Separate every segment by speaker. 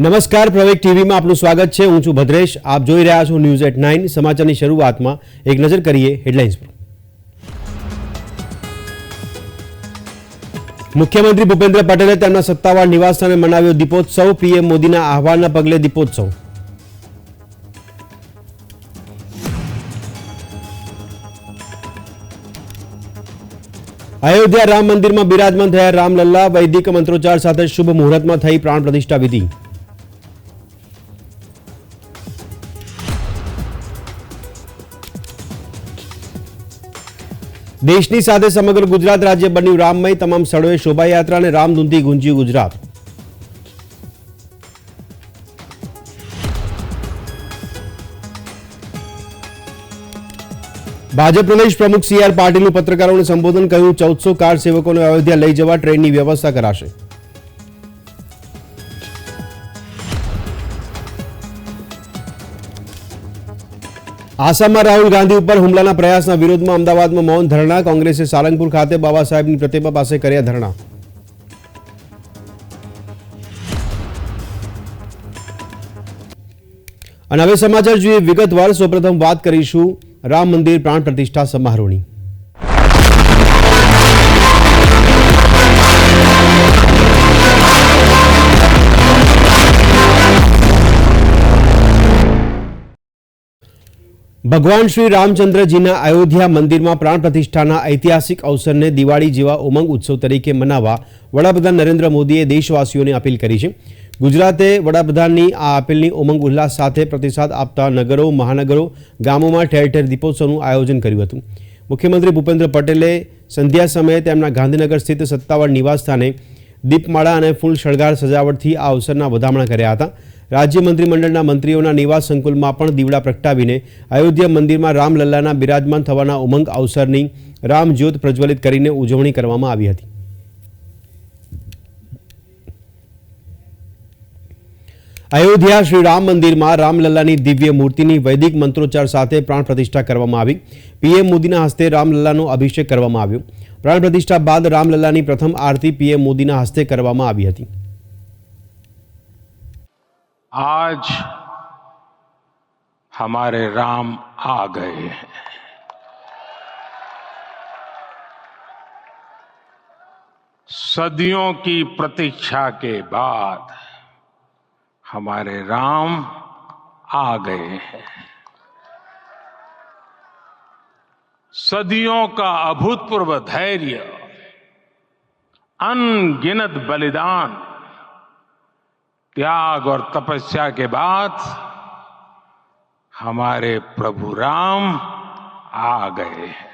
Speaker 1: નમસ્કાર પ્રવેક ટીવીમાં આપનું સ્વાગત છે. હું છું ભદ્રેશ. આપ જોઈ રહ્યા છો ન્યૂઝ એટ નાઇન. સમાચારની શરૂઆતમાં એક નજર કરીએ હેડલાઇન્સ પર. મુખ્યમંત્રી ભૂપેન્દ્ર પટેલે તેમના સત્તાવાર નિવાસસ્થાને મનાવ્યો દીપોત્સવ. પીએમ મોદીના આહવાનના પગલે દીપોત્સવ. અયોધ્યા રામ મંદિરમાં બિરાજમાન થયા રામલલ્લા. વૈદિક મંત્રોચ્ચાર સાથે શુભ મુહૂર્તમાં થઈ પ્રાણ પ્રતિષ્ઠા વિધિ. દેશની સાથે સમગ્ર ગુજરાત રાજ્ય બન્યું. રામમય તમામ સ્થળોએ શોભાયાત્રા અને રામધૂનથી ગુંજ્યું ગુજરાત. ભાજપ પ્રદેશ પ્રમુખ સી આર પાટીલનું પત્રકારોને સંબોધન કહ્યું, ચૌદસો કાર સેવકોને અયોધ્યા લઈ જવા ટ્રેનની વ્યવસ્થા કરાશે. આસામમાં રાહુલ ગાંધી ઉપર હુમલાના પ્રયાસના વિરોધમાં અમદાવાદમાં મૌન ધરણા, કોંગ્રેસે સારંગપુર ખાતે બાબા સાહેબની પ્રતિમા પાસે કર્યા ધરણા. અને હવે સમાચાર જોઈએ વિગતવાર. સૌપ્રથમ વાત કરીશું રામ મંદિર પ્રાણ પ્રતિષ્ઠા સમારોહની. ભગવાન શ્રી રામચંદ્રજીના અયોધ્યા મંદિરમાં પ્રાણ પ્રતિષ્ઠાના ઐતિહાસિક અવસરને દિવાળી જેવા ઉમંગ ઉત્સવ તરીકે મનાવવા વડાપ્રધાન નરેન્દ્ર મોદીએ દેશવાસીઓને અપીલ કરી છે. ગુજરાતે વડાપ્રધાનની આ અપીલની ઉમંગ ઉલ્લાસ સાથે પ્રતિસાદ આપતા નગરો, મહાનગરો, ગામોમાં ઠેર ઠેર દીપોત્સવનું આયોજન કર્યું હતું. મુખ્યમંત્રી ભૂપેન્દ્ર પટેલે સંધ્યા સમયે તેમના ગાંધીનગર સ્થિત સત્તાવાર નિવાસસ્થાને દીપમાળા અને ફૂલ શણગાર સજાવટથી આ અવસરના વધામણા કર્યા હતા. રાજ્ય મંત્રીમંડળના મંત્રીઓના નિવાસ સંકુલમાં પણ દીવડા પ્રગટાવીને અયોધ્યા મંદિરમાં રામલલ્લાના બિરાજમાન થવાના ઉમંગ અવસરની રામજ્યોત પ્રજ્વલિત કરીને ઉજવણી કરવામાં આવી હતી. અયોધ્યા શ્રી રામ મંદિરમાં રામલલ્લાની દિવ્ય મૂર્તિની વૈદિક મંત્રોચ્ચાર સાથે પ્રાણ પ્રતિષ્ઠા કરવામાં આવી. પીએમ મોદીના હસ્તે રામલલ્લાનો અભિષેક કરવામાં આવ્યો. પ્રાણ પ્રતિષ્ઠા બાદ રામલલ્લાની પ્રથમ આરતી પીએમ મોદીના હસ્તે કરવામાં આવી હતી
Speaker 2: आज हमारे राम आ गए हैं सदियों की प्रतीक्षा के बाद हमारे राम आ गए हैं सदियों का अभूतपूर्व धैर्य, अनगिनत बलिदान, त्याग और तपस्या के बाद हमारे प्रभु राम आ गए हैं।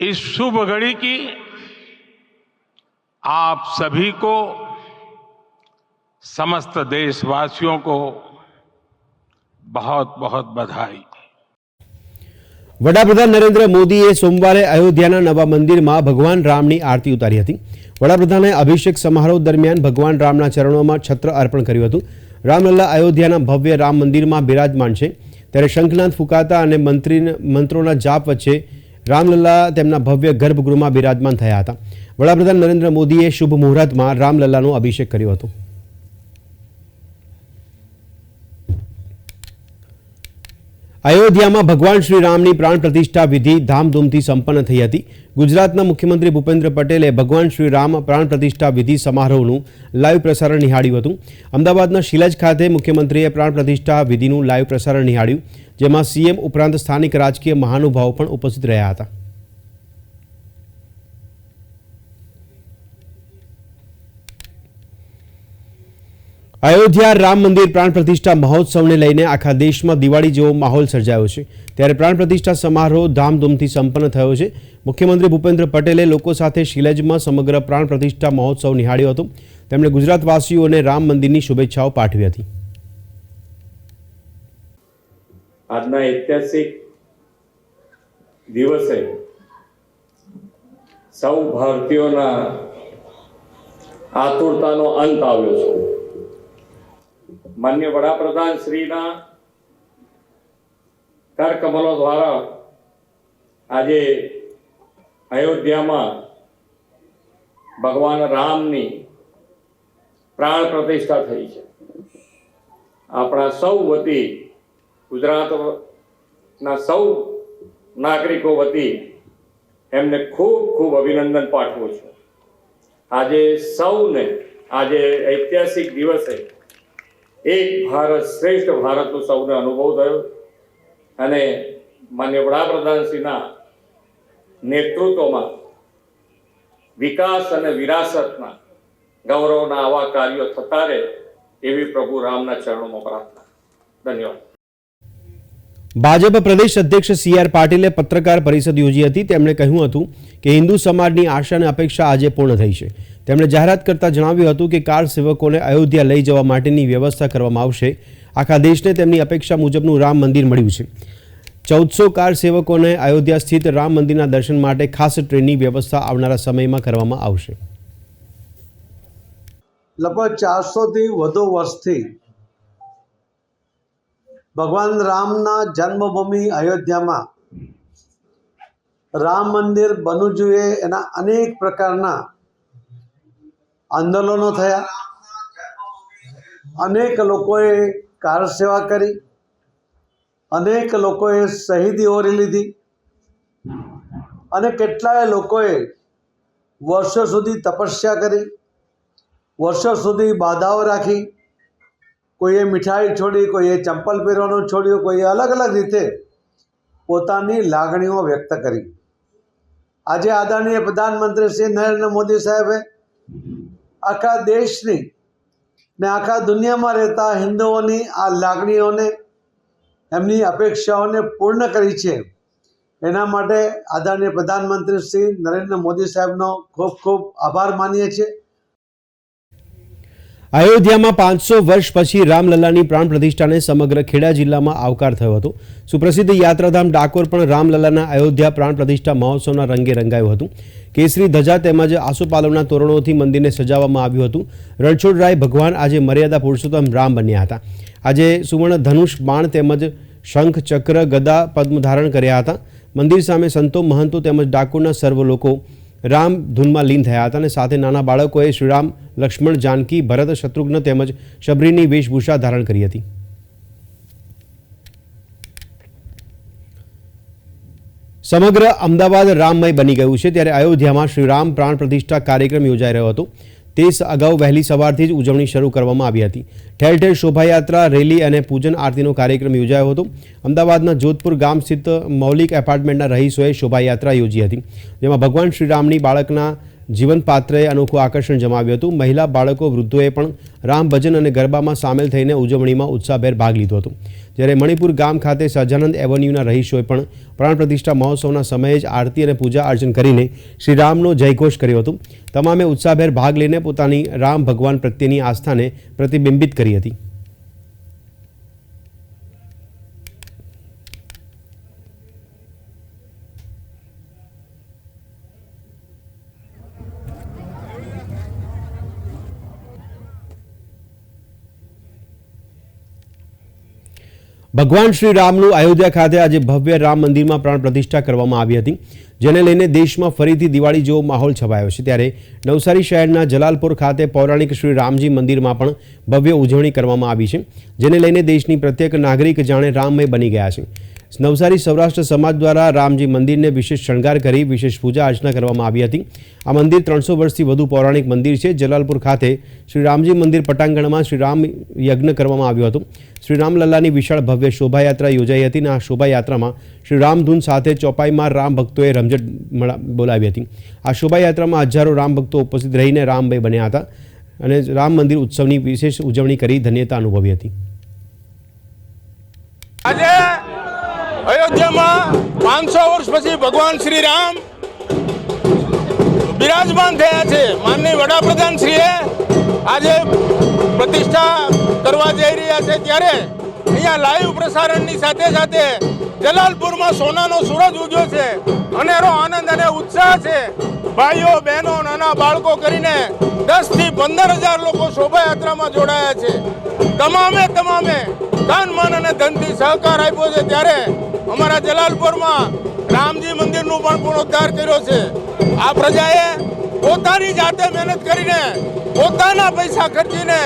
Speaker 2: इस शुभ घड़ी की आप सभी को, समस्त देशवासियों को बहुत बहुत बधाई
Speaker 1: વડાપ્રધાન નરેન્દ્ર મોદીએ સોમવારે અયોધ્યાના નવા મંદિરમાં ભગવાન રામની આરતી ઉતારી હતી વડાપ્રધાને અભિષેક સમારોહ દરમિયાન ભગવાન રામના ચરણોમાં છત્ર અર્પણ કર્યું હતું રામલલ્લા અયોધ્યાના ભવ્ય રામ મંદિરમાં બિરાજમાન છે ત્યારે શંખનાદ ફૂંકાતા અને મંત્રી મંત્રોના જાપ વચ્ચે રામલલ્લા તેમના ભવ્ય ગર્ભગૃહમાં બિરાજમાન થયા હતા વડાપ્રધાન નરેન્દ્ર મોદીએ શુભ મુહૂર્તમાં રામલલ્લાનો અભિષેક કર્યો હતો અયોધ્યામાં ભગવાન શ્રી રામની પ્રાણ પ્રતિષ્ઠા વિધિ ધામધૂમથી સંપન્ન થઈ હતી. ગુજરાતના મુખ્યમંત્રી ભૂપેન્દ્ર પટેલે ભગવાન શ્રી રામ પ્રાણ પ્રતિષ્ઠા વિધિ સમારોહનું લાઈવ પ્રસારણ નિહાળ્યું હતું. અમદાવાદના શિલજ ખાતે મુખ્યમંત્રીએ પ્રાણ પ્રતિષ્ઠા વિધિનું લાઈવ પ્રસારણ નિહાળ્યું, જેમાં સીએમ ઉપરાંત સ્થાનિક રાજકીય મહાનુભાવો પણ ઉપસ્થિત રહ્યા હતા. અયોધ્યા રામ મંદિર પ્રાણ પ્રતિષ્ઠા મહોત્સવને લઈને આખા દેશમાં દિવાળી જેવો માહોલ સર્જાયો છે. ત્યારે પ્રાણ પ્રતિષ્ઠા સમારોહ ધામધૂમથી સંપન્ન થયો છે. મુખ્યમંત્રી ભૂપેન્દ્ર પટેલે લોકો સાથે શિલજમાં સમગ્ર પ્રાણ પ્રતિષ્ઠા મહોત્સવ નિહાળ્યો હતો. તેમણે ગુજરાતવાસીઓને રામ મંદિરની શુભેચ્છાઓ પાઠવી હતી.
Speaker 3: આજના ઐતિહાસિક દિવસે સૌ ભારતીયોના આતુરતાનો અંત આવ્યો છે. માન્ય વડાપ્રધાન શ્રીના કરકમલો દ્વારા આજે અયોધ્યામાં ભગવાન રામની પ્રાણ પ્રતિષ્ઠા થઈ છે. આપણા સૌ વતી, ગુજરાતના સૌ નાગરિકો વતી એમને ખૂબ ખૂબ અભિનંદન પાઠવું છું. આજે સૌને, આજે ઐતિહાસિક દિવસે એક ભારત શ્રેષ્ઠ ભારતનો સૌને અનુભવ થયો અને માન્ય વડાપ્રધાનશ્રીના નેતૃત્વમાં વિકાસ અને વિરાસતના ગૌરવના આવા કાર્યો થતા રહે એવી પ્રભુ રામના ચરણોમાં પ્રાર્થના. ધન્યવાદ.
Speaker 1: ભાજપ પ્રદેશ અધ્યક્ષ સી આર પાટીલે પત્રકાર પરિષદ યોજી હતી. તેમણે કહ્યું હતું કે હિન્દુ સમાજની આશા અને અપેક્ષા આજે પૂર્ણ થઈ છે. તેમણે જાહેરાત કરતા જણાવ્યું હતું કે કાર સેવકોને અયોધ્યા લઈ જવા માટેની વ્યવસ્થા કરવામાં આવશે. આખા દેશને તેમની અપેક્ષા મુજબનું રામ મંદિર મળ્યું છે. ચૌદસો કાર સેવકોને અયોધ્યા સ્થિત રામ મંદિરના દર્શન માટે ખાસ ટ્રેનની વ્યવસ્થા આવનારા સમયમાં કરવામાં આવશે.
Speaker 4: લગભગ ચારસોથી વધુ વર્ષથી ભગવાન રામના જન્મભૂમિ અયોધ્યામાં રામ મંદિર બનવું જોઈએ એના અનેક પ્રકારના આંદોલનો થયા. અનેક લોકોએ કાર સેવા કરી. અનેક લોકોએ શહીદી ઓરી લીધી. અને કેટલાય લોકોએ વર્ષો સુધી તપસ્યા કરી. વર્ષો સુધી બાધાઓ રાખી. કોઈએ મીઠાઈ છોડી, કોઈએ ચંપલ પહેરવાનું છોડ્યું, કોઈએ અલગ અલગ રીતે પોતાની લાગણીઓ વ્યક્ત કરી. આજે આદરણીય પ્રધાનમંત્રી શ્રી નરેન્દ્ર મોદી સાહેબે આખા દેશની ને આખા દુનિયામાં રહેતા હિન્દુઓની આ લાગણીઓને, એમની અપેક્ષાઓને પૂર્ણ કરી છે. એના માટે આદરણીય પ્રધાનમંત્રી શ્રી નરેન્દ્ર મોદી સાહેબનો ખૂબ ખૂબ આભાર માનીએ છીએ.
Speaker 1: અયોધ્યામાં પાંચસો વર્ષ પછી રામલલ્લાની પ્રાણ પ્રતિષ્ઠાને સમગ્ર ખેડા જિલ્લામાં આવકાર થયો હતો. સુપ્રસિદ્ધ યાત્રાધામ ડાકોર પણ રામલલ્લાના અયોધ્યા પ્રાણ પ્રતિષ્ઠા મહોત્સવના રંગે રંગાયું હતું. કેસરી ધજા તેમજ આસોપાલવના તોરણોથી મંદિરને સજાવવામાં આવ્યું હતું. રણછોડરાય ભગવાન આજે મર્યાદા પુરુષોત્તમ રામ બન્યા હતા. આજે સુવર્ણ ધનુષ, બાણ તેમજ શંખ, ચક્ર, ગદા પદ્મ ધારણ કર્યા હતા. મંદિર સામે સંતો મહંતો તેમજ ડાકોરના સર્વ લોકો રામ ધૂનમાં લીન થયા હતા અને સાથે નાના બાળકોએ શ્રીરામ, લક્ષ્મણ, જાનકી, ભરત, શત્રુઘ્ન તેમજ શબરીની વેશભૂષા ધારણ કરી હતી. સમગ્ર અમદાવાદ રામમય બની ગયું છે. ત્યારે અયોધ્યામાં શ્રીરામ પ્રાણ પ્રતિષ્ઠા કાર્યક્રમ યોજાઈ રહ્યો હતો. તે અગાઉ વહેલી સવારથી જ ઉજવણી શરૂ કરવામાં આવી હતી. ઠેર ઠેર શોભાયાત્રા, રેલી અને પૂજન આરતીનો કાર્યક્રમ યોજાયો હતો. અમદાવાદના જોધપુર ગામ સ્થિત મૌલિક એપાર્ટમેન્ટના રહીશોએ શોભાયાત્રા યોજી હતી, જેમાં ભગવાન શ્રીરામની બાળકના જીવનપાત્રએ અનોખું આકર્ષણ જમાવ્યું હતું. મહિલા બાળકો, વૃદ્ધોએ પણ રામ ભજન અને ગરબામાં સામેલ થઈને ઉજવણીમાં ઉત્સાહભેર ભાગ લીધો હતો. જ્યારે મણિપુર ગામ ખાતે સહજાનંદ એવન્યુના રહીશોએ પણ પ્રાણ પ્રતિષ્ઠા મહોત્સવના સમયે જ આરતી અને પૂજા અર્ચન કરીને શ્રીરામનો જયઘોષ કર્યો હતો. તમામે ઉત્સાહભેર ભાગ લઈને પોતાની રામ ભગવાન પ્રત્યેની આસ્થાને પ્રતિબિંબિત કરી હતી. ભગવાન શ્રી રામનું અયોધ્યા ખાતે આજે ભવ્ય રામ મંદિરમાં પ્રાણ પ્રતિષ્ઠા કરવામાં આવી હતી, જેને લઈને દેશમાં ફરીથી દિવાળી જેવો માહોલ છવાયો છે. ત્યારે નવસારી શહેરના જલાલપુર ખાતે પૌરાણિક શ્રી રામજી મંદિરમાં પણ ભવ્ય ઉજવણી કરવામાં આવી છે, જેને લઈને દેશની પ્રત્યેક નાગરિક જાણે રામમય બની ગયા છે. નવસારી સૌરાષ્ટ્ર સમાજ દ્વારા રામજી મંદિરને વિશેષ શણગાર કરી વિશેષ પૂજા અર્ચના કરવામાં આવી હતી. આ મંદિર ત્રણસો વર્ષથી વધુ પૌરાણિક મંદિર છે. જલાલપુર ખાતે શ્રી રામજી મંદિર પટાંગણમાં શ્રી રામ યજ્ઞ કરવામાં આવ્યો હતો. શ્રી રામલલ્લાની વિશાળ ભવ્ય શોભાયાત્રા યોજાઈ હતી અને આ શોભાયાત્રામાં શ્રી રામધૂન સાથે ચોપાઈમાં રામ ભક્તોએ રમઝટ બોલાવી હતી. આ શોભાયાત્રામાં હજારો રામ ભક્તો ઉપસ્થિત રહીને રામભાઈ બન્યા હતા અને રામ મંદિર ઉત્સવની વિશેષ ઉજવણી કરી ધન્યતા અનુભવી હતી.
Speaker 5: આજે અયોધ્યામાં પાંચસો વર્ષ પછી ભગવાન શ્રી રામ બિરાજમાન થયા છે. માનનીય વડાપ્રધાન શ્રીએ આજે પ્રતિષ્ઠા કરવા જઈ રહ્યા છે. ત્યારે અહીંયા લાઈવ પ્રસારણની સાથે સાથે જલાલપુરમાં સોનાનો સૂરજ ઉગ્યો છે. અનેરો આનંદ અને ઉત્સાહ છે. ભાઈઓ, બહેનો, નાના બાળકો કરીને દસથી પંદર હજાર લોકો શોભાયાત્રામાં જોડાયા છે. તમામે તમામે તન મન અને ધનથી સહકાર આપ્યો છે. ત્યારે અમારા જલાલપુરમાં રામજી મંદિરનું પણ પુનરુદ્ધાર કર્યો છે. આ પ્રજાએ પોતાની જાતે મહેનત કરીને પોતાના પૈસા ખર્ચીને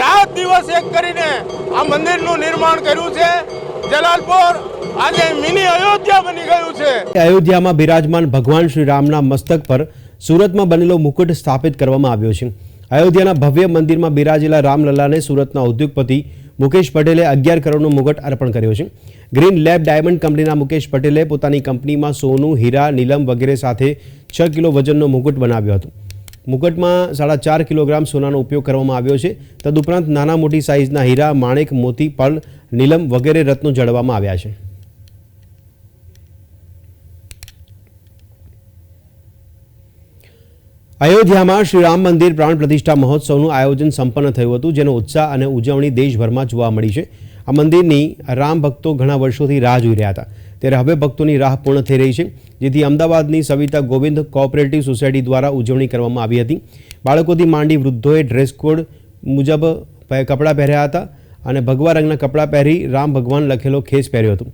Speaker 5: રાત દિવસ એક કરીને આ મંદિરનું નિર્માણ કર્યું છે. જલાલપુર આજે મિની અયોધ્યા બની ગયું છે.
Speaker 1: અયોધ્યામાં બિરાજમાન ભગવાન શ્રી રામના મસ્તક પર સુરતમાં બનેલો મુકુટ સ્થાપિત કરવામાં આવ્યો છે. અયોધ્યાના ભવ્ય મંદિરમાં બિરાજેલા રામલલ્લાને સુરતના ઉદ્યોગપતિ મુકેશ પટેલે અગિયાર કરોડનો મુગટ અર્પણ કર્યો છે. ગ્રીન લેબ ડાયમંડ કંપનીના મુકેશ પટેલે પોતાની કંપનીમાં સોનું, હીરા, નીલમ વગેરે સાથે છ કિલો વજનનો મુકુટ બનાવ્યો હતો. મુકુટમાં સાડા ચાર કિલોગ્રામ સોનાનો ઉપયોગ કરવામાં આવ્યો છે. તદુપરાંત નાના મોટી સાઇઝના હીરા, માણેક, મોતી પર્લ નીલમ વગેરે રત્નો જડવામાં આવ્યા છે. અયોધ્યામાં શ્રી રામ મંદિર પ્રાણ પ્રતિષ્ઠા મહોત્સવનું આયોજન સંપન્ન થયું હતું, જેનો ઉત્સાહ અને ઉજવણી દેશભરમાં જોવા મળી છે. આ મંદિરની રામ ભક્તો ઘણા વર્ષોથી રાહ જોઈ રહ્યા હતા. ત્યારે હવે ભક્તોની રાહ પૂર્ણ થઈ રહી છે. જેથી અમદાવાદની સવિતા ગોવિંદ કોઓપરેટિવ સોસાયટી દ્વારા ઉજવણી કરવામાં આવી હતી. બાળકોથી માંડી વૃદ્ધોએ ડ્રેસ કોડ મુજબ કપડાં પહેર્યા હતા અને ભગવા રંગના કપડાં પહેરી રામ ભગવાન લખેલો ખેસ પહેર્યો હતો.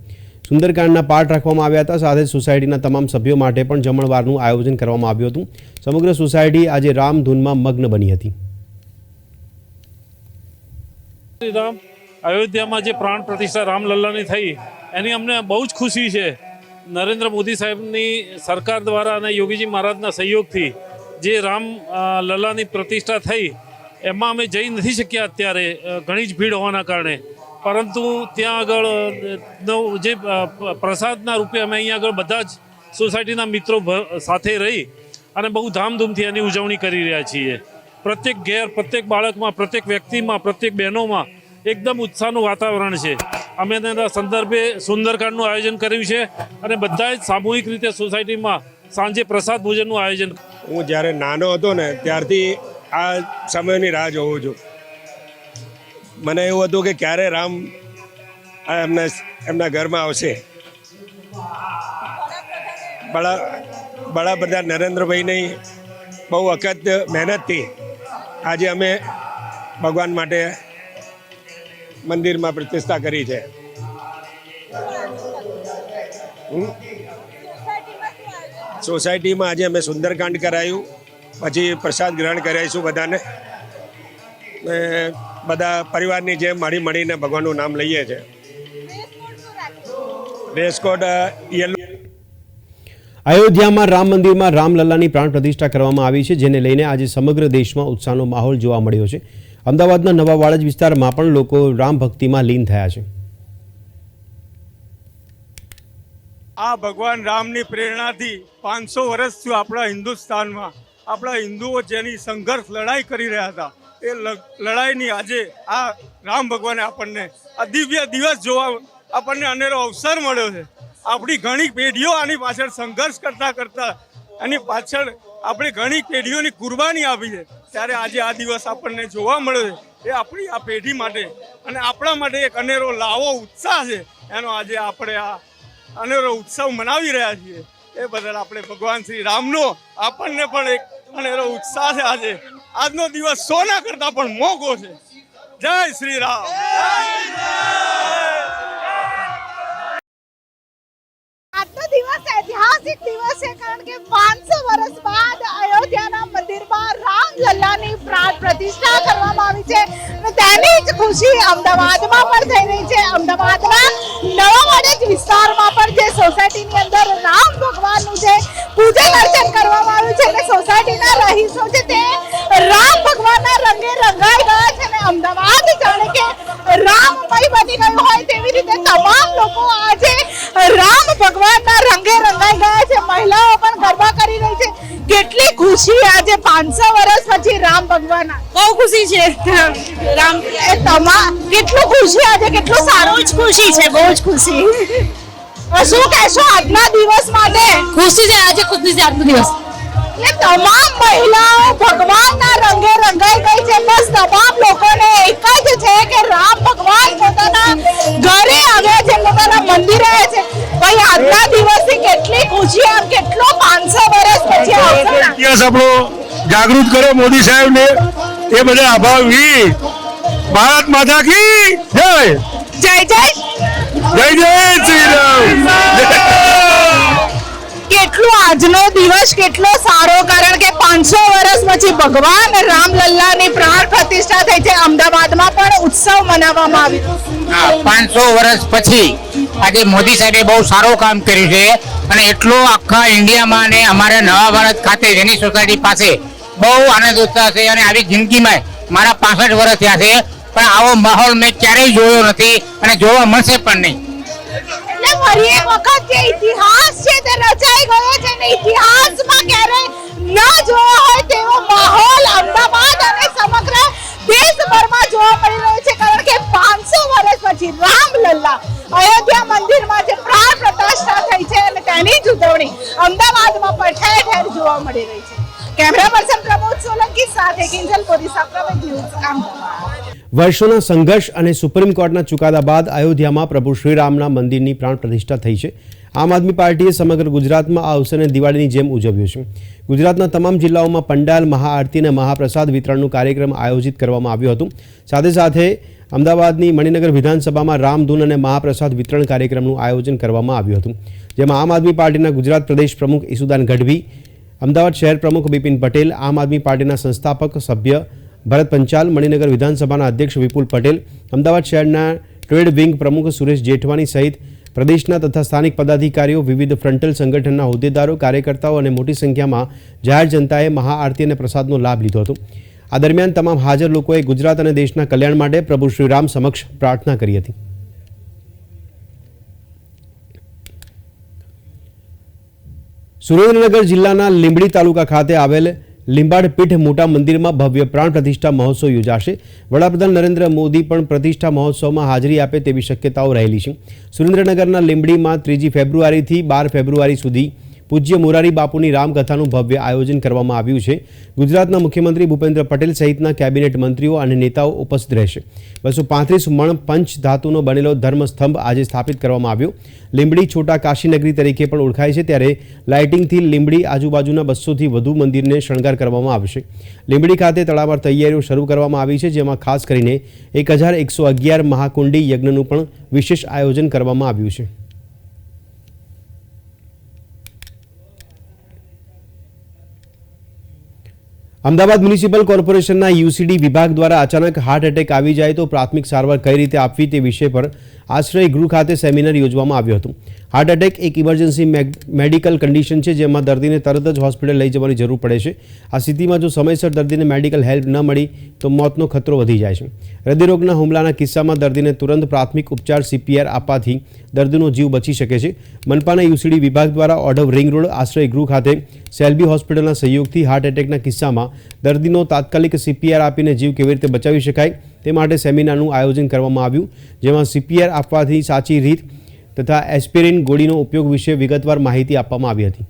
Speaker 1: સુંદરકાંડના પાઠ રાખવામાં આવ્યા હતા. સાથે સોસાયટીના તમામ સભ્યો માટે પણ જમણવારનું આયોજન કરવામાં આવ્યું હતું. સમગ્ર સોસાયટી આજે રામ ધૂનમાં મગ્ન બની હતી.
Speaker 6: શ્રી રામ અયોધ્યામાં જે પ્રાણ પ્રતિષ્ઠા રામલલ્લાની થઈ, એની અમને બહુ જ ખુશી છે. નરેન્દ્ર મોદી સાહેબની સરકાર દ્વારા અને યોગીજી મહારાજના સહયોગથી જે રામ લલ્લાની પ્રતિષ્ઠા થઈ, એમાં અમે જઈ નથી શક્યા અત્યારે ઘણી જ ભીડ હોવાના કારણે. પરંતુ ત્યાં આગળ જે પ્રસાદના રૂપે અમે અહીંયા આગળ બધા જ સોસાયટીના મિત્રો સાથે રહી અને બહુ ધામધૂમથી એની ઉજવણી કરી રહ્યા છીએ. પ્રત્યેક ઘેર, પ્રત્યેક બાળકમાં, પ્રત્યેક વ્યક્તિમાં, પ્રત્યેક બહેનોમાં એકદમ ઉત્સાહનું વાતાવરણ છે. અમે તેના સંદર્ભે સુંદરકાંડનું આયોજન કર્યું છે અને બધા જ સામૂહિક રીતે સોસાયટીમાં સાંજે પ્રસાદ ભોજનનું આયોજન
Speaker 7: હું જ્યારે નાનો હતો ને, ત્યારથી આ સમયની રાહ જોઉં છું. મને એવું હતું કે ક્યારે રામ એમને એમના ઘરમાં આવશે. બડા વડાપ્રધાન નરેન્દ્રભાઈની બહુ વખત મહેનતથી આજે અમે ભગવાન માટે મંદિરમાં પ્રતિષ્ઠા કરી છે? સોસાયટીમાં આજે અમે સુંદરકાંડ કરાયું. પછી પ્રસાદ ગ્રહણ કરાવીશું બધાને. બધા પરિવારની જેમ મળી મળીને ભગવાનનું નામ લઈએ છીએ રેસકોટ યલો
Speaker 1: અયોધ્યામાં રામ મંદિરમાં રામલલ્લાની પ્રાણ પ્રતિષ્ઠા કરવામાં આવી છે જેને લઈને આજે સમગ્ર દેશમાં ઉત્સાહનો માહોલ જોવા મળ્યો છે. અમદાવાદના નવા વાડજ વિસ્તારમાં પણ લોકો રામ ભક્તિમાં લીન થયા છે.
Speaker 8: આ ભગવાન રામની પ્રેરણાથી પાંચસો વર્ષથી આપણા હિન્દુસ્તાનમાં. આપણા હિન્દુઓ જેની સંઘર્ષ લડાઈ કરી રહ્યા હતા. એ લડાઈની આજે આ રામ ભગવાને આપણને આ દિવ્ય દિવસ જોવા આપણને અનેરો અવસર મળ્યો છે. આપણી ઘણી પેઢીઓ આની પાછળ સંઘર્ષ કરતા કરતા એની પાછળ આપણે ઘણી પેઢીઓની કુરબાની આપી છે. ત્યારે આજે આ દિવસ આપણને જોવા મળ્યો છે. એ આપણી આ પેઢી માટે અને આપણા માટે એક અનેરો લાવો ઉત્સાહ છે. એનો આજે આપણે આ અનેરો ઉત્સવ મનાવી રહ્યા છીએ. એ બદલ આપણે ભગવાન શ્રી રામનો આપણને પણ એક અનેરો ઉત્સાહ છે આજે. આજનો દિવસ સોના કરતા પણ મોંઘો છે. જય શ્રી રામ
Speaker 9: આજનો દિવસ ઐતિહાસિક દિવસ છે કારણ કે પાંચસો વર્ષ બાદ અયોધ્યાના મંદિરમાં રામલલ્લાની પ્રતિષ્ઠા કરવામાં આવી છે તેની જ ખુશી અમદાવાદમાં પણ થઈ રહી છે. અમદાવાદના નવા વાડજ વિસ્તારમાં પણ જે સોસાયટીની અંદર રામ ભગવાનનું જે પૂજન અર્ચન કરવામાં આવ્યું છે અને સોસાયટીના રહીશો છે તે રામ ભગવાનના રંગે રંગાઈ ગયા છે અને અમદાવાદ જાણે કે રામમય બની ગયું હોય તેવી રીતે તમામ લોકો આજે રામ ભગવાનના રંગે રંગાઈ ગયા છે. મહિલાઓ પણ ગરબા કરી રહી છે. કેટલી ખુશી આજે પાંચસો વર્ષ પછી રામ ભગવાન બહુ ખુશી છે. રામ એ તમા કેટલું ખુશી આજે કેટલું સારું. જ ખુશી છે બહુ જ ખુશી. શું કહેશો આજના દિવસ માટે?
Speaker 10: ખુશી છે આજે ખુશી છે આજનો દિવસ.
Speaker 9: એટલે તમામ મહિલાઓ ભગવાનના રંગે રંગાઈ ગઈ છે. બસ તમામ લોકોને એક જ છે કે રામ ભગવાન પોતાના ઘરે આવ્યા છે પોતાના મંદિરે છે. ભાઈ આજના દિવસથી કેટલી ખુશી આમ કેટલો પાંચસો વર્ષ પછી
Speaker 7: ઇતિહાસ આપણો જાગૃત કર્યો મોદી સાહેબને. એ બધા અભાવી વી ભારત માતા કી જય.
Speaker 9: જય જય
Speaker 7: જય જય શ્રી રામ
Speaker 9: કેટલું આજનો દિવસ કેટલો સારો કારણ કે પાંચસો વર્ષ પછી ભગવાન રામલલ્લાની પ્રાણ પ્રતિષ્ઠા થઈ છે. અમદાવાદમાં પણ ઉત્સવ મનાવવામાં આવ્યો.
Speaker 11: પાંચસો વર્ષ પછી આજે મોદી સાહેબે બહુ સારું કામ કર્યું છે અને એટલો આખા ઇન્ડિયામાં અને અમારા નવા ભારત ખાતે જેની સોસાયટી પાસે બહુ આનંદ ઉત્સાહ છે અને આવી જિંદગીમાં મારા પાસઠ વર્ષ થયા છે, પણ આવો માહોલ મેં ક્યારેય જોયો નથી અને જોવા મળશે પણ નહીં.
Speaker 9: ઇતિહાસ છે તે રચાઈ ગયો છે ઇતિહાસમાં ક્યારે ન જોયો હોય તેવો માહોલ અમદાવાદ અને સમગ્ર દેશભરમાં જોવા મળી રહ્યું છે, કારણ કે પાંચસો વર્ષ પછી રામલલ્લા અયોધ્યા મંદિરમાં જે પ્રાણ પ્રતિષ્ઠા થઈ છે અને તેની જ ઉજવણી અમદાવાદમાં પણ ઠેર ઠેર જોવા મળી રહી છે. કેમેરા પર્સન પ્રમોદ સોલંકી સાથે કિંજલ પોરી પ્રવેદ ન્યૂઝ અમદાવાદ
Speaker 1: વર્ષોના સંઘર્ષ અને સુપ્રીમ કોર્ટના ચુકાદા બાદ અયોધ્યામાં પ્રભુ શ્રીરામના મંદિરની પ્રાણ પ્રતિષ્ઠા થઈ છે. આમ આદમી પાર્ટીએ સમગ્ર ગુજરાતમાં આ અવસરને દિવાળીની જેમ ઉજવ્યો છે. ગુજરાતના તમામ જિલ્લાઓમાં પંડાલ, મહાઆરતી અને મહાપ્રસાદ વિતરણનું કાર્યક્રમ આયોજિત કરવામાં આવ્યું હતું. સાથે સાથે અમદાવાદની મણિનગર વિધાનસભામાં રામધૂન અને મહાપ્રસાદ વિતરણ કાર્યક્રમનું આયોજન કરવામાં આવ્યું હતું. જેમાં આમ આદમી પાર્ટીના ગુજરાત પ્રદેશ પ્રમુખ ઈસુદાન ગઢવી, અમદાવાદ શહેર પ્રમુખ બિપિન પટેલ, આમ આદમી પાર્ટીના સંસ્થાપક સભ્ય ભરત પંચાલ, મણિનગર વિધાનસભાના અધ્યક્ષ વિપુલ પટેલ, અમદાવાદ શહેરના ટ્રેડ વિંગ પ્રમુખ સુરેશ જેઠવાની સહિત પ્રદેશના તથા સ્થાનિક પદાધિકારીઓ, વિવિધ ફ્રન્ટલ સંગઠનના હોદ્દેદારો, કાર્યકર્તાઓ અને મોટી સંખ્યામાં જાહેર જનતાએ મહાઆરતી અને પ્રસાદનો લાભ લીધો હતો. આ દરમિયાન તમામ હાજર લોકોએ ગુજરાત અને દેશના કલ્યાણ માટે પ્રભુ શ્રીરામ સમક્ષ પ્રાર્થના કરી હતી. સુરેન્દ્રનગર જિલ્લાના લીંબડી તાલુકા ખાતે આવેલ લીંબાડ પીઠ મોટા મંદિરમાં ભવ્ય પ્રાણ પ્રતિષ્ઠા મહોત્સવ યોજાશે. વડાપ્રધાન નરેન્દ્ર મોદી પણ પ્રતિષ્ઠા મહોત્સવમાં હાજરી આપે તેવી શક્યતાઓ રહેલી છે. સુરેન્દ્રનગરના લીંબડીમાં ત્રીજી ફેબ્રુઆરીથી બાર ફેબ્રુઆરી સુધી પૂજ્ય મોરારી બાપુની રામકથાનું ભવ્ય આયોજન કરવામાં આવ્યું છે. ગુજરાતના મુખ્યમંત્રી ભૂપેન્દ્ર પટેલ સહિતના કેબિનેટ મંત્રીઓ અને નેતાઓ ઉપસ્થિત રહેશે. બસો પાંત્રીસ મણ પંચ ધાતુનો બનેલો ધર્મસ્તંભ આજે સ્થાપિત કરવામાં આવ્યો. લીંબડી છોટા કાશીનગરી તરીકે પણ ઓળખાય છે. ત્યારે લાઇટિંગથી લીંબડી આજુબાજુના બસોથી વધુ મંદિરને શણગાર કરવામાં આવશે. લીંબડી ખાતે તળાવર તૈયારીઓ શરૂ કરવામાં આવી છે, જેમાં ખાસ કરીને એક હજાર એકસો અગિયાર મહાકુંડી યજ્ઞનું પણ વિશેષ આયોજન કરવામાં આવ્યું છે. અમદાવાદ મ્યુનિસિપલ કોર્પોરેશનના યુસીડી વિભાગ દ્વારા અચાનક હાર્ટ એટેક આવી જાય તો પ્રાથમિક સારવાર કઈ રીતે આપવી તે વિષય પર આશ્રય ગૃહ ખાતે સેમિનાર યોજવામાં આવ્યો હતો. હાર્ટ એટેક એક ઇમરજન્સી મેડિકલ કન્ડિશન છે, જેમાં દર્દીને તરત જ હોસ્પિટલ લઈ જવાની જરૂર પડે છે. આ સ્થિતિમાં જો સમયસર દર્દીને મેડિકલ હેલ્પ ન મળી, તો મોતનો ખતરો વધી જાય છે. હૃદયરોગના હુમલાના કિસ્સામાં દર્દીને તુરંત પ્રાથમિક ઉપચાર સીપીઆર આપવાથી દર્દીનો જીવ બચી શકે છે. મનપાના યુસીડી વિભાગ દ્વારા ઓઢવ રિંગ રોડ આશ્રય ગૃહ ખાતે સેલ્બી હોસ્પિટલના સહયોગથી હાર્ટ એટેકના કિસ્સામાં દર્દીનો તાત્કાલિક સીપીઆર આપીને જીવ કેવી રીતે બચાવી શકાય તે માટે સેમિનારનું આયોજન કરવામાં આવ્યું, જેમાં સીપીઆર આપવાથી સાચી રીત તથા એસ્પિરિન ગોળીનો ઉપયોગ વિશે વિગતવાર માહિતી આપવામાં આવી હતી.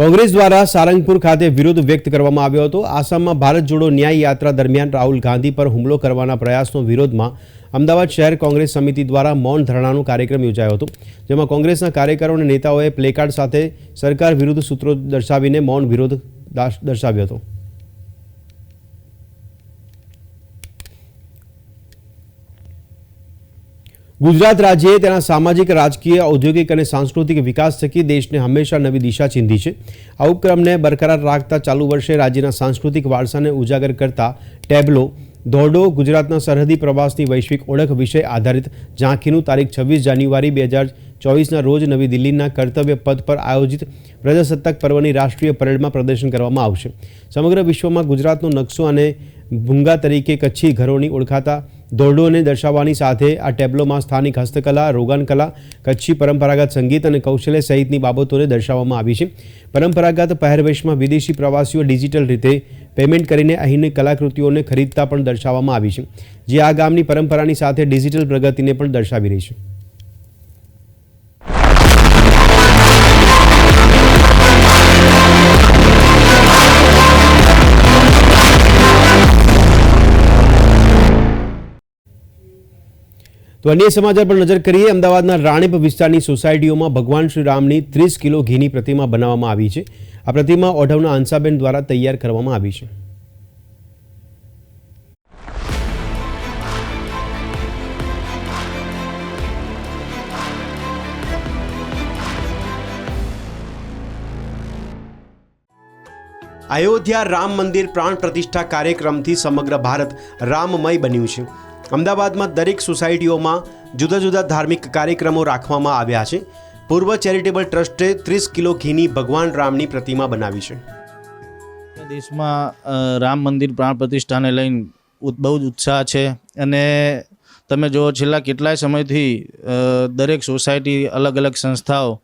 Speaker 1: કોંગ્રેસ દ્વારા સારંગપુર ખાતે વિરોધ વ્યક્ત કરવામાં આવ્યો હતો. આસામમાં ભારત જોડો ન્યાય યાત્રા દરમિયાન રાહુલ ગાંધી પર હુમલો કરવાના પ્રયાસનો વિરોધમાં અમદાવાદ શહેર કોંગ્રેસ સમિતિ દ્વારા મૌન ધરણાનો કાર્યક્રમ યોજાયો હતો. જેમાં કોંગ્રેસના કાર્યકરો અને નેતાઓએ પ્લેકાર્ડ સાથે સરકાર વિરુદ્ધ સૂત્રો દર્શાવીને મૌન વિરોધ દર્શાવ્યો હતો. ગુજરાત રાજ્યએ તેના સામાજિક, રાજકીય, ઔદ્યોગિક અને સાંસ્કૃતિક વિકાસ થકી દેશને હંમેશા નવી દિશા ચીંધી છે. આ ઉપક્રમને બરકરાર રાખતા ચાલુ વર્ષે રાજ્યના સાંસ્કૃતિક વારસાને ઉજાગર કરતા ટેબ્લો દોરડો ગુજરાતના સરહદી પ્રવાસની વૈશ્વિક ઓળખ વિષય આધારિત ઝાંખીનું તારીખ છવ્વીસ જાન્યુઆરી બે હજાર ચોવીસના રોજ નવી દિલ્હીના કર્તવ્ય પથ પર આયોજિત પ્રજાસત્તાક પર્વની રાષ્ટ્રીય પરેડમાં પ્રદર્શન કરવામાં આવશે. સમગ્ર વિશ્વમાં ગુજરાતનો નકશો અને ભૂંગા તરીકે કચ્છી ઘરોની ઓળખાતા દોરડોને દર્શાવવાની સાથે આ ટેબ્લોમાં સ્થાનિક હસ્તકલા, રોગાનકલા, કચ્છી પરંપરાગત સંગીત અને કૌશલ્ય સહિતની બાબતોને દર્શાવવામાં આવી છે. પરંપરાગત પહેરવેશમાં વિદેશી પ્રવાસીઓ ડિજિટલ રીતે પેમેન્ટ કરીને અહીંની કલાકૃતિઓને ખરીદતા પણ દર્શાવવામાં આવી છે, જે આ ગામની પરંપરાની સાથે ડિજિટલ પ્રગતિને પણ દર્શાવી રહી છે. તો અન્ય સમાચાર પર નજર કરીએ, અમદાવાદના રાણીપ વિસ્તારની સોસાયટીઓમાં ભગવાન શ્રીરામની ત્રીસ કિલો ઘીની પ્રતિમા બનાવવામાં આવી છે. આ પ્રતિમા ઓઢવના અંસાબેન દ્વારા તૈયાર કરવામાં આવી છે. અયોધ્યા રામ મંદિર પ્રાણ પ્રતિષ્ઠા કાર્યક્રમથી સમગ્ર ભારત રામમય બન્યું છે. અમદાવાદમાં દરેક સોસાયટીઓમાં જુદા જુદા ધાર્મિક કાર્યક્રમો રાખવામાં આવ્યા છે. પૂર્વ ચેરિટેબલ ટ્રસ્ટે ત્રીસ કિલો ઘીની ભગવાન રામની પ્રતિમા બનાવી છે.
Speaker 12: દેશમાં રામ મંદિર પ્રાણ પ્રતિષ્ઠાને લઈને બહુ જ ઉત્સાહ છે અને તમે જો છેલ્લા કેટલાય સમયથી દરેક સોસાયટી અલગ અલગ સંસ્થાઓ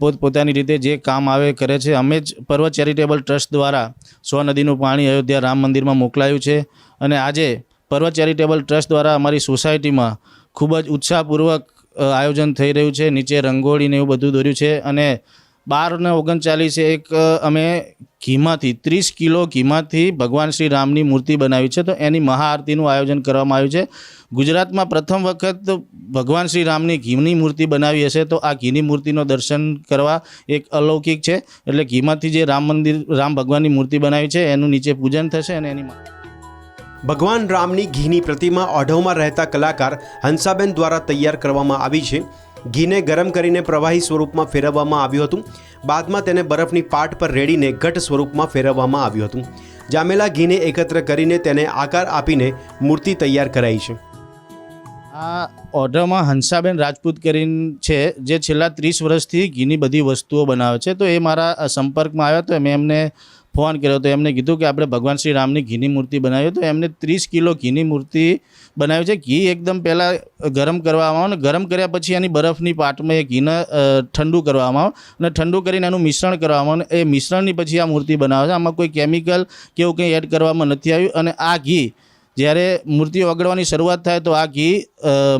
Speaker 12: પોતપોતાની રીતે જે કામ આવે કરે છે. અમે જ પર્વ ચેરિટેબલ ટ્રસ્ટ દ્વારા સો નદીનું પાણી અયોધ્યા રામ મંદિરમાં મોકલાયું છે અને આજે પર્વ ચેરિટેબલ ટ્રસ્ટ દ્વારા અમારી સોસાયટીમાં ખૂબ જ ઉત્સાહપૂર્વક આયોજન થઈ રહ્યું છે. નીચે રંગોળીને એવું બધું દોર્યું છે અને બાર ને ઓગણચાલીસે એક અમે ઘીમાંથી ત્રીસ કિલો ઘીમાંથી ભગવાન શ્રી રામની મૂર્તિ બનાવી છે. તો એની મહાઆરતીનું આયોજન કરવામાં આવ્યું છે. ગુજરાતમાં પ્રથમ વખત ભગવાન શ્રી રામની ઘીની મૂર્તિ બનાવી હશે તો આ ઘીની મૂર્તિનો દર્શન કરવા એક અલૌકિક છે. એટલે ઘીમાંથી જે રામ મંદિર, રામ ભગવાનની મૂર્તિ બનાવી છે, એનું નીચે પૂજન થશે અને એની
Speaker 1: ભગવાન રામની ઘીની પ્રતિમા ઓઢવમાં રહેતા કલાકાર હંસાબેન દ્વારા તૈયાર કરવામાં આવી છે. ઘીને ગરમ કરીને પ્રવાહી સ્વરૂપમાં ફેરવવામાં આવ્યું હતું. બાદમાં તેને બરફની પાટ પર રેડીને ઘટ સ્વરૂપમાં ફેરવવામાં આવ્યું હતું. જામેલા ઘીને એકત્ર કરીને તેને આકાર આપીને મૂર્તિ તૈયાર કરાઈ છે.
Speaker 12: આ ઓર્ડરમાં હંસાબેન રાજપૂત કરીને છે, જે છેલ્લા ત્રીસ વર્ષથી ઘીની બધી વસ્તુઓ બનાવે છે. તો એ મારા સંપર્કમાં આવ્યા તો મેં એમને ફોન કર્યો તો એમને કીધું કે આપણે ભગવાન શ્રી રામની ઘીની મૂર્તિ બનાવી તો એમને ત્રીસ કિલો ઘીની મૂર્તિ બનાવી છે. ઘી એકદમ પહેલાં ગરમ કરવામાં આવે અને ગરમ કર્યા પછી એની બરફની પાટમાં એ ઘીને ઠંડુ કરવામાં આવે અને ઠંડુ કરીને એનું મિશ્રણ કરવામાં આવે એ મિશ્રણની પછી આ મૂર્તિ બનાવે છે. આમાં કોઈ કેમિકલ કે એવું કંઈ એડ કરવામાં નથી આવ્યું અને આ ઘી જ્યારે મૂર્તિ ઓગળવાની શરૂઆત થાય તો આ ઘી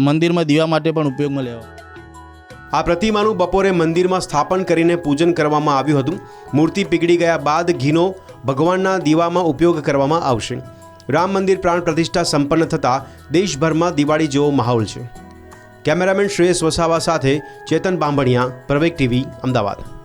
Speaker 12: મંદિરમાં દીવા માટે પણ ઉપયોગમાં લેવા
Speaker 1: આ પ્રતિમાનું બપોરે મંદિરમાં સ્થાપન કરીને પૂજન કરવામાં આવ્યું હતું. મૂર્તિ પીગળી ગયા બાદ ઘીનો ભગવાનના દીવામાં ઉપયોગ કરવામાં આવશે. રામ મંદિર પ્રાણ પ્રતિષ્ઠા સંપન્ન થતાં દેશભરમાં દિવાળી જેવો માહોલ છે. કેમેરામેન શ્રેયસ વસાવા સાથે ચેતન બાંભણિયા પ્રવેક ટીવી, અમદાવાદ.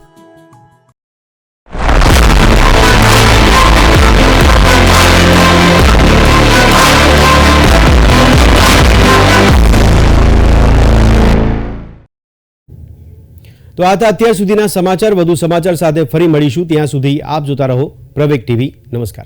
Speaker 1: તો આ હતા અત્યાર સુધીના સમાચાર. વધુ સમાચાર સાથે ફરી મળીશું. ત્યાં સુધી આપ જોતા રહો પ્રવેક ટીવી. નમસ્કાર.